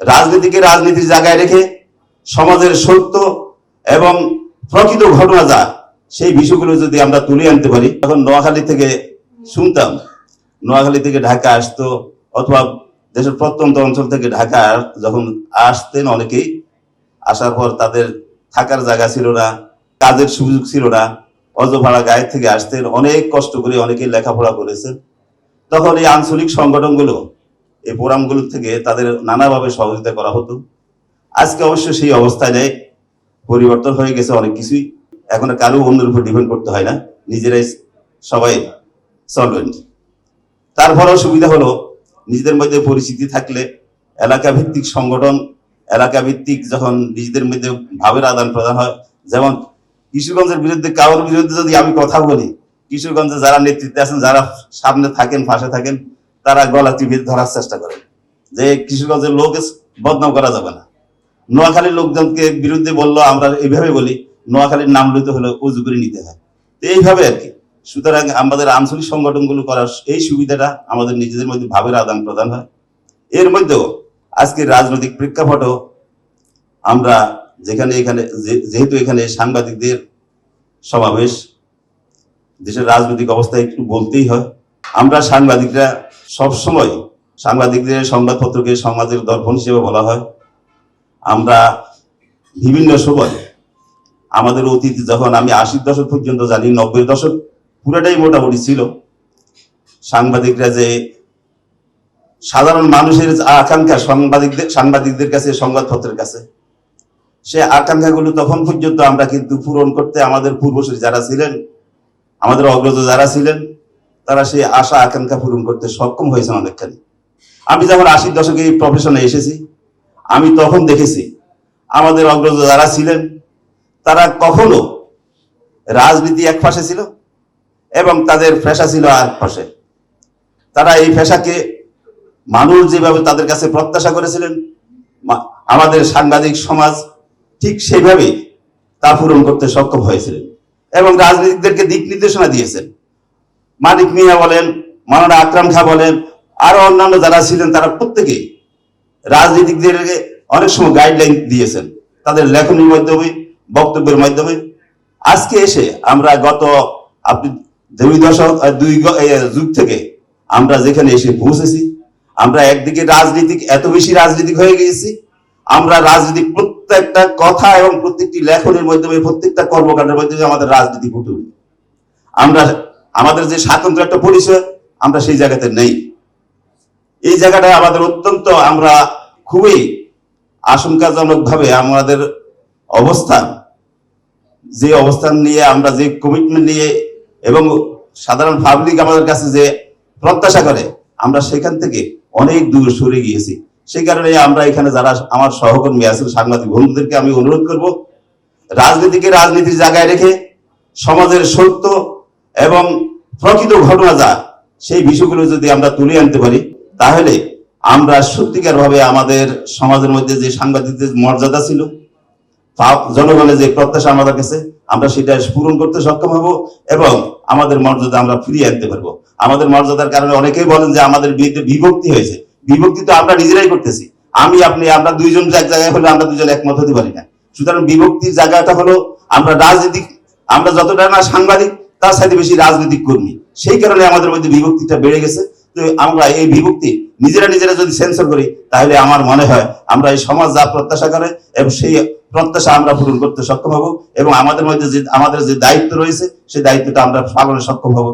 রাজনীতিকে রাজনীতির জায়গায় রেখে সমাজের সত্য এবং প্রকৃত ঘটনা যা, সেই বিষয়গুলো যদি আমরা তুলে আনতে পারি, তখন নোয়াখালী থেকে শুনতাম। নোয়াখালী থেকে ঢাকা আসতো, অথবা দেশের প্রত্যন্ত অঞ্চল থেকে ঢাকা যখন আসতেন অনেকেই, আসার পর তাদের থাকার জায়গা ছিল না, কাজের সুযোগ ছিল না অজভাড়া গায়ের থেকে আসতেন, অনেক কষ্ট করে অনেকেই লেখাপড়া করেছেন। তখন এই আঞ্চলিক সংগঠনগুলো এই ফোরামগুলো থেকে তাদের নানাভাবে সহযোগিতা করা হতো। আজকে অবশ্য সেই অবস্থায় নেই। পরিবর্তন হয়ে গেছে অনেক কিছুই। এখন কারও অন্যের উপর ডিপেন্ড করতে হয় না। নিজেরাই সবাই সলভেন্ট তারপরেও সুবিধা হলো, নিজেদের মধ্যে পরিচিতি থাকলে এলাকা ভিত্তিক সংগঠন এলাকা ভিত্তিক যখন নিজেদের মধ্যে ভাবের আদান প্রদান হয়, যেমন কিশোরগঞ্জের বিরুদ্ধে, কারোর বিরুদ্ধে যদি আমি কথা বলি, কিশোরগঞ্জে যারা নেতৃত্বে আছেন, যারা সামনে থাকেন, পাশে থাকেন তারা গলা টিপে ধরার চেষ্টা করে। যে কিশোরগঞ্জের লোক বদনাম করা যাবে না। নোয়াখালীর লোকজনকে বিরুদ্ধে বলল, আমরা এইভাবে বলি, নোয়াখালীর নাম লইতে হলে উজু করে নিতে হয়। তো এইভাবে আর কি। সুতরাং আমাদের আঞ্চলিক সংগঠনগুলো করার এই সুবিধাটা আমাদের নিজেদের মধ্যে ভাবের আদান প্রদান হয়। এর মধ্যেও আজকে রাজনৈতিক প্রেক্ষাপটও আমরা যেখানে এখানে যেহেতু এখানে সাংবাদিকদের সমাবেশ, দেশের রাজনৈতিক অবস্থা একটু বলতেই হয়। আমরা সাংবাদিকরা সবসময় সাংবাদিকদের, সংবাদপত্রকে সমাজের দর্পণ হিসেবে বলা হয়। আমরা বিভিন্ন সময় আমাদের অতীত যখন আমি আশির দশক পর্যন্ত জানি নব্বই দশক পুরোটাই মোটামুটি ছিল, সাংবাদিকরা যে সাধারণ মানুষের আকাঙ্ক্ষা সাংবাদিকদের সাংবাদিকদের কাছে, সংবাদপত্রের কাছে, সে আকাঙ্ক্ষাগুলো তখন পর্যন্ত আমরা কিন্তু পূরণ করতে আমাদের পূর্বসূরি যারা ছিলেন, আমাদের অগ্রজ যারা ছিলেন তারা সেই আশা, আকাঙ্ক্ষা পূরণ করতে সক্ষম হয়েছেন অনেকখানি। আমি যখন আশির দশকে এই প্রফেশনে এসেছি, আমি তখন দেখেছি আমাদের অগ্রজ যারা ছিলেন, তারা কখনো রাজনীতি এক পাশে ছিল এবং তাদের পেশা ছিল আর পাশে। তারা এই পেশাকে মানুষ যেভাবে তাদের কাছে প্রত্যাশা করেছিলেন আমাদের সাংবাদিক সমাজ ঠিক সেইভাবেই তা পূরণ করতে সক্ষম হয়েছিলেন এবং রাজনীতিকদেরকে দিক নির্দেশনা দিয়েছেন। মানিক মিয়া বলেন মানানা আকরাম খা বলেন, আরও অন্যান্য যারা ছিলেন তারা প্রত্যেকেই রাজনীতিকদেরকে অনেক সময় গাইডলাইন দিয়েছেন তাদের লেখনীর মাধ্যমে, বক্তব্যের মাধ্যমে আজকে এসে আমরা গত, আপনি দুই দশক দুই যুগ থেকে আমরা যেখানে এসে পৌঁছেছি, আমরা একদিকে রাজনীতিক, এত বেশি রাজনীতিক হয়ে গিয়েছি, আমরা রাজনীতি প্রত্যেকটা কথা এবং প্রত্যেকটি লেখনের মাধ্যমে, প্রত্যেকটা কর্মকাণ্ডের মাধ্যমে আমাদের রাজনীতি ফুটে। আমরা আমাদের যে স্বাতন্ত্র একটা পরিচয়, আমরা সেই জায়গাতে নেই। এই জায়গাটায় আমাদের অত্যন্ত আমরা খুবই আশঙ্কাজনক ভাবে আমাদের অবস্থান যে অবস্থান নিয়ে আমরা যে কমিটমেন্ট নিয়ে এবং সাধারণ পাবলিক আমাদের কাছে যে প্রত্যাশা করে, আমরা সেখান থেকে অনেক দূর সরে গিয়েছি। সেই কারণে আমরা এখানে যারা আমার সহকর্মী আছেন, সাংবাদিক বন্ধুদেরকে আমি অনুরোধ করব, রাজনীতিকে রাজনীতির জায়গায় রেখে, সমাজের সত্য এবং প্রকৃত ঘটনা যা, সেই বিষয়গুলো যদি আমরা তুলে আনতে পারি, তাহলে আমরা সত্যিকার ভাবে আমাদের সমাজের মধ্যে যে সাংবাদিকদের মর্যাদা ছিল জনগণের যে প্রত্যাশা আমাদের কাছে, আমরা সেটা পূরণ করতে সক্ষম হব এবং আমাদের মর্যাদা আমরা ফিরিয়ে আনতে পারব। আমাদের মর্যাদার কারণে অনেকেই বলেন যে আমাদের বিরুদ্ধে বিভক্তি হয়েছে। বিভক্তি তো আমরা নিজেরাই করতেছি। আমি, আপনি, আমরা দুইজন এক জায়গায় হলে আমরা দুজন একমত হতে পারি না। সুতরাং বিভক্তির জায়গাটা হলো আমরা রাজনীতিক, আমরা যতটা না সাংবাদিক তার সাথে বেশি রাজনৈতিক কর্মী। সেই কারণে আমাদের মধ্যে বিভক্তিটা বেড়ে গেছে। তো আমরা এই বিভক্তি নিজেরা নিজেরা যদি সেন্সর করি, তাহলে আমার মনে হয় আমরা এই সমাজ যা প্রত্যাশা করে এবং সেই প্রত্যাশা আমরা পূরণ করতে সক্ষম হব এবং আমাদের মধ্যে যে, আমাদের যে দায়িত্ব রয়েছে, সেই দায়িত্বটা আমরা পালনে সক্ষম হব।